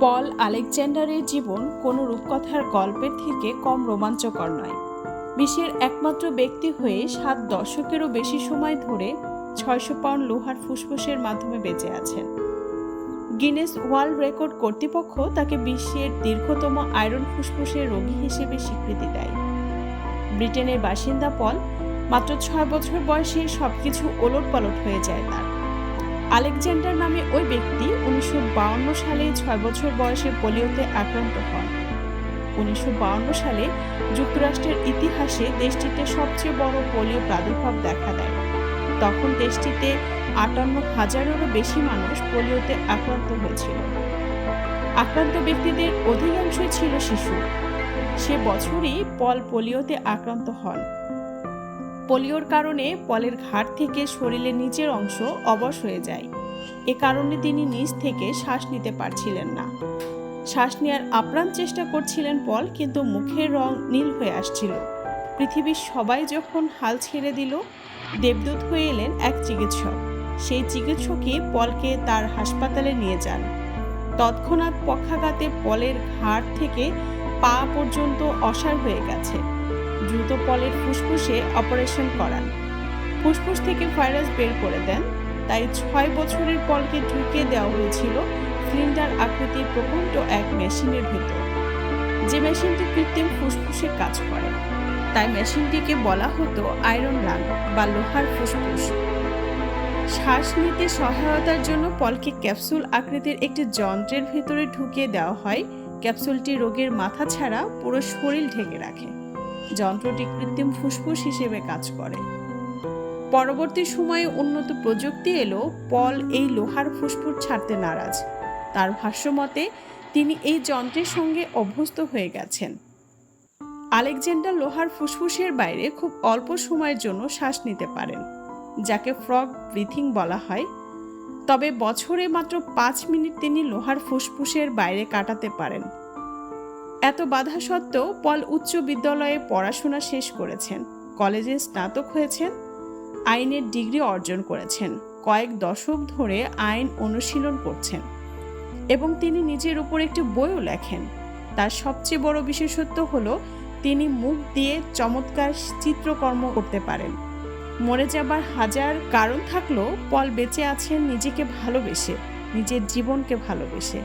পল আলেকজান্ডারের জীবন কোনো রূপকথার গল্পের থেকে কম রোমাঞ্চকর নয়। বিশ্বের একমাত্র ব্যক্তি হয়ে সাত দশকেরও বেশি সময় ধরে ছয়শো পাউন্ড লোহার ফুসফুসের মাধ্যমে বেঁচে আছেন। গিনেস ওয়ার্ল্ড রেকর্ড কর্তৃপক্ষ তাকে বিশ্বের দীর্ঘতম আয়রন ফুসফুসের রোগী হিসেবে স্বীকৃতি দেয়। ব্রিটেনের বাসিন্দা পল মাত্র ছয় বছর বয়সে সবকিছু ওলট পালট হয়ে যায় তার। আলেকজান্ডার নামে ওই ব্যক্তি উনিশশো সালে ছয় বছর বয়সে পোলিওতে আক্রান্ত হন। উনিশশো সালে যুক্তরাষ্ট্রের ইতিহাসে দেশটিতে সবচেয়ে বড় পোলিও প্রাদুর্ভাব দেখা দেয়। তখন দেশটিতে আটান্ন হাজারেরও বেশি মানুষ পোলিওতে আক্রান্ত হয়েছিল। আক্রান্ত ব্যক্তিদের অধিকাংশই ছিল শিশু। সে বছরই পল পোলিওতে আক্রান্ত হন। পোলিওর কারণে পলের ঘাট থেকে শরীরের নিচের অংশ অবশ হয়ে যায়। এ কারণে তিনি নিজ থেকে শ্বাস নিতে পারছিলেন না। শ্বাস নেওয়ার আপ্রাণ চেষ্টা করছিলেন পল, কিন্তু মুখের রং নীল হয়ে আসছিল। পৃথিবীর সবাই যখন হাল ছেড়ে দিল, দেবদূত হয়ে এলেন এক চিকিৎসক। সেই চিকিৎসকই পলকে তার হাসপাতালে নিয়ে যান। তৎক্ষণাৎ পক্ষাঘাতে পলের ঘাট থেকে পা পর্যন্ত অসার হয়ে গেছে। দ্রুত পলের ফুসফুসে অপারেশন করান। ফুসফুস থেকে ভাইরাস বের করে দেন, তাই ছয় বছরের পলকে ঢুকে দেওয়া হয়েছিল সিলিন্ডার আকৃতির প্রকণ্ড এক মেশিনের ভেতর। যে মেশিনটি কৃত্রিম ফুসফুসে কাজ করে, তাই মেশিনটিকে বলা হতো আয়রন লাং বা লোহার ফুসফুস। শ্বাস নিতে সহায়তার জন্য পলকে ক্যাপসুল আকৃতির একটি যন্ত্রের ভেতরে ঢুকিয়ে দেওয়া হয়। ক্যাপসুলটি রোগের মাথা ছাড়া পুরো শরীর ঢেকে রাখে। যন্ত্রটি কৃত্রিম ফুসফুস হিসেবে কাজ করে। পরবর্তী সময়ে উন্নত প্রযুক্তি এলো, পল এই লোহার ফুসফুস ছাড়তে নারাজ। তার ভাষ্যমতে তিনি এই যন্ত্রের সঙ্গে অভ্যস্ত হয়ে গেছেন। আলেকজান্ডার লোহার ফুসফুসের বাইরে খুব অল্প সময়ের জন্য শ্বাস নিতে পারেন, যাকে ফ্রগ ব্রিথিং বলা হয়। তবে বছরে মাত্র পাঁচ মিনিট তিনি লোহার ফুসফুসের বাইরে কাটাতে পারেন। এত বাধা সত্ত্বেও পল উচ্চ বিদ্যালয়ে পড়াশোনা শেষ করেছেন। কলেজে স্নাতক হয়েছেন, আইনের ডিগ্রি অর্জন করেছেন, কয়েক দশক ধরে আইন অনুশীলন করছেন এবং তিনি নিজের উপর একটি বইও লেখেন। তার সবচেয়ে বড় বিশেষত্ব হলো তিনি মুখ দিয়ে চমৎকার চিত্রকর্ম করতে পারেন। মরে যাবার হাজার কারণ থাকলেও পল বেঁচে আছেন নিজেকে ভালোবেসে, নিজের জীবনকে ভালোবেসে।